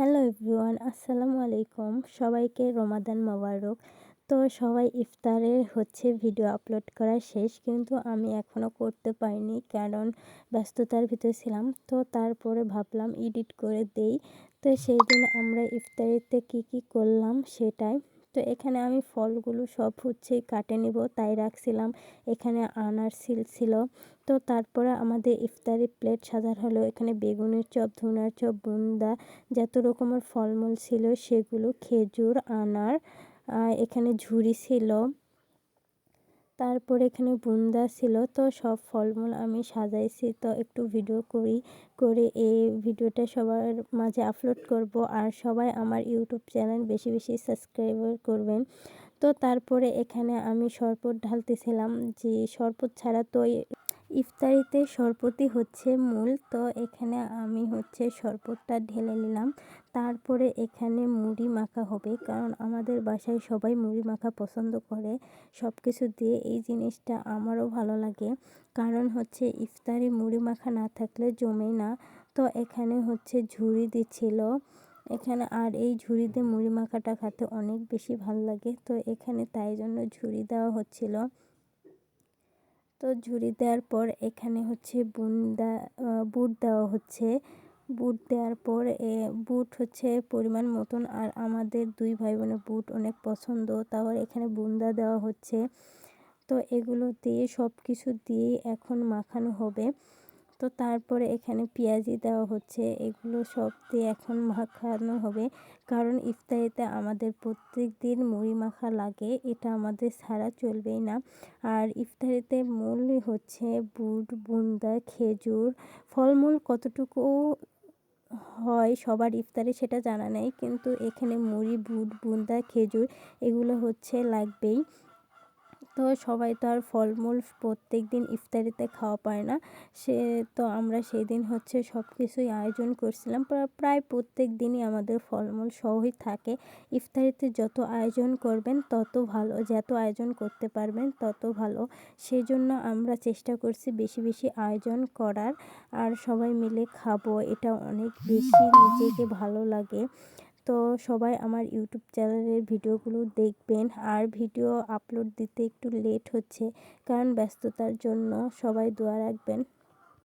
Hello everyone, আসসালামু আলাইকুম। সবাইকে রমাদান মোবারক। তো সবাই ইফতারের হচ্ছে ভিডিও আপলোড করা শেষ, কিন্তু আমি এখনও করতে পারিনি কারণ ব্যস্ততার ভিতরে ছিলাম। তো তারপরে ভাবলাম এডিট করে দেই। তো সেই দিন আমরা ইফতারিতে কি কি করলাম সেটাই তো এখানে আমি ফলগুলো সব হচ্ছে কাটে নিব, তাই রাখছিলাম। এখানে আনার সিল ছিল। তো তারপরে আমাদের ইফতারি প্লেট সাজার হলো। এখানে বেগুনের চপ, ধুনার চপ, বুন্দা, যত রকমের ফলমূল ছিল সেগুলো খেজুর, আনার এখানে ঝুড়ি ছিল। তারপর এখানে বুন্দা ছিল, তো সব ফলমূল আমি সাজাইছি। তো একটু ভিডিও করি, করে এই ভিডিওটা সবার মাঝে আপলোড করব। আর সবাই আমার ইউটিউব চ্যানেল বেশি বেশি সাবস্ক্রাইবার করবেন। তো তারপরে এখানে আমি শরবত ঢালতেছিলাম, যে শরবত ছাড়া তো ইফতারিতে শরবতই হচ্ছে মূল। তো এখানে আমি হচ্ছে শরবতটা ঢেলে নিলাম। তারপরে এখানে মুড়ি মাখা হবে। কারণ আমাদের বাসায় সবাই মুড়ি মাখা পছন্দ করে। সব কিছু দিয়ে এই জিনিসটা আমারও ভালো লাগে। কারণ হচ্ছে ইফতারি মুড়ি মাখা না থাকলে জমে না। তো এখানে হচ্ছে ঝুড়ি দিচ্ছিল এখানে আর এই ঝুড়িতে মুড়ি মাখাটা খেতে অনেক বেশি ভালো লাগে। তো এখানে তাই জন্য ঝুড়ি দেওয়া হচ্ছিল। তো ঝুড়ি দেওয়ার পর এখানে হচ্ছে বুন্দা বুট দেওয়া হচ্ছে। বুট দেওয়ার পর এ, বুট হচ্ছে পরিমাণ মতন। আর আমাদের দুই ভাই বোনের বুট অনেক পছন্দ, তারপর এখানে বুন্দা দেওয়া হচ্ছে। তো এগুলো দিয়ে সব কিছু দিয়ে এখন মাখানো হবে। তো তারপরে এখানে পেঁয়াজি দেওয়া হচ্ছে। এগুলো সব দিয়ে এখন মাখানো হবে। কারণ ইফতারিতে আমাদের প্রত্যেক দিন মুড়ি মাখা লাগে, এটা আমাদের ছাড়া চলবেই না। আর ইফতারিতে মূল হচ্ছে বুট, বুন্দা, খেজুর, ফলমূল কতটুকু হয় সবার ইফতারে সেটা জানা নেই, কিন্তু এখানে মুড়ি, বুট, বুন্দা, খেজুর এগুলো হচ্ছে লাগবেই। তো সবাই তো আর ফলমূল প্রত্যেক দিন ইফতারিতে খাওয়া পায় না। সে তো আমরা সেই দিন হচ্ছে সব কিছুই আয়োজন করছিলাম। প্রায় প্রত্যেক দিনই আমাদের ফলমূল সহই থাকে। ইফতারিতে যত আয়োজন করবেন, তত ভালো, যত আয়োজন করতে পারবেন, তত ভালো। সেই জন্য আমরা চেষ্টা করছি বেশি বেশি আয়োজন করার। আর সবাই মিলে খাব, এটা অনেক বেশি নিজেকে ভালো লাগে। তো সবাই আমার ইউটিউব চ্যানেলের ভিডিওগুলো দেখবেন। আর ভিডিও আপলোড দিতে একটু লেট হচ্ছে, কারণ ব্যস্ততার জন্য সবাই দোয়া রাখবেন।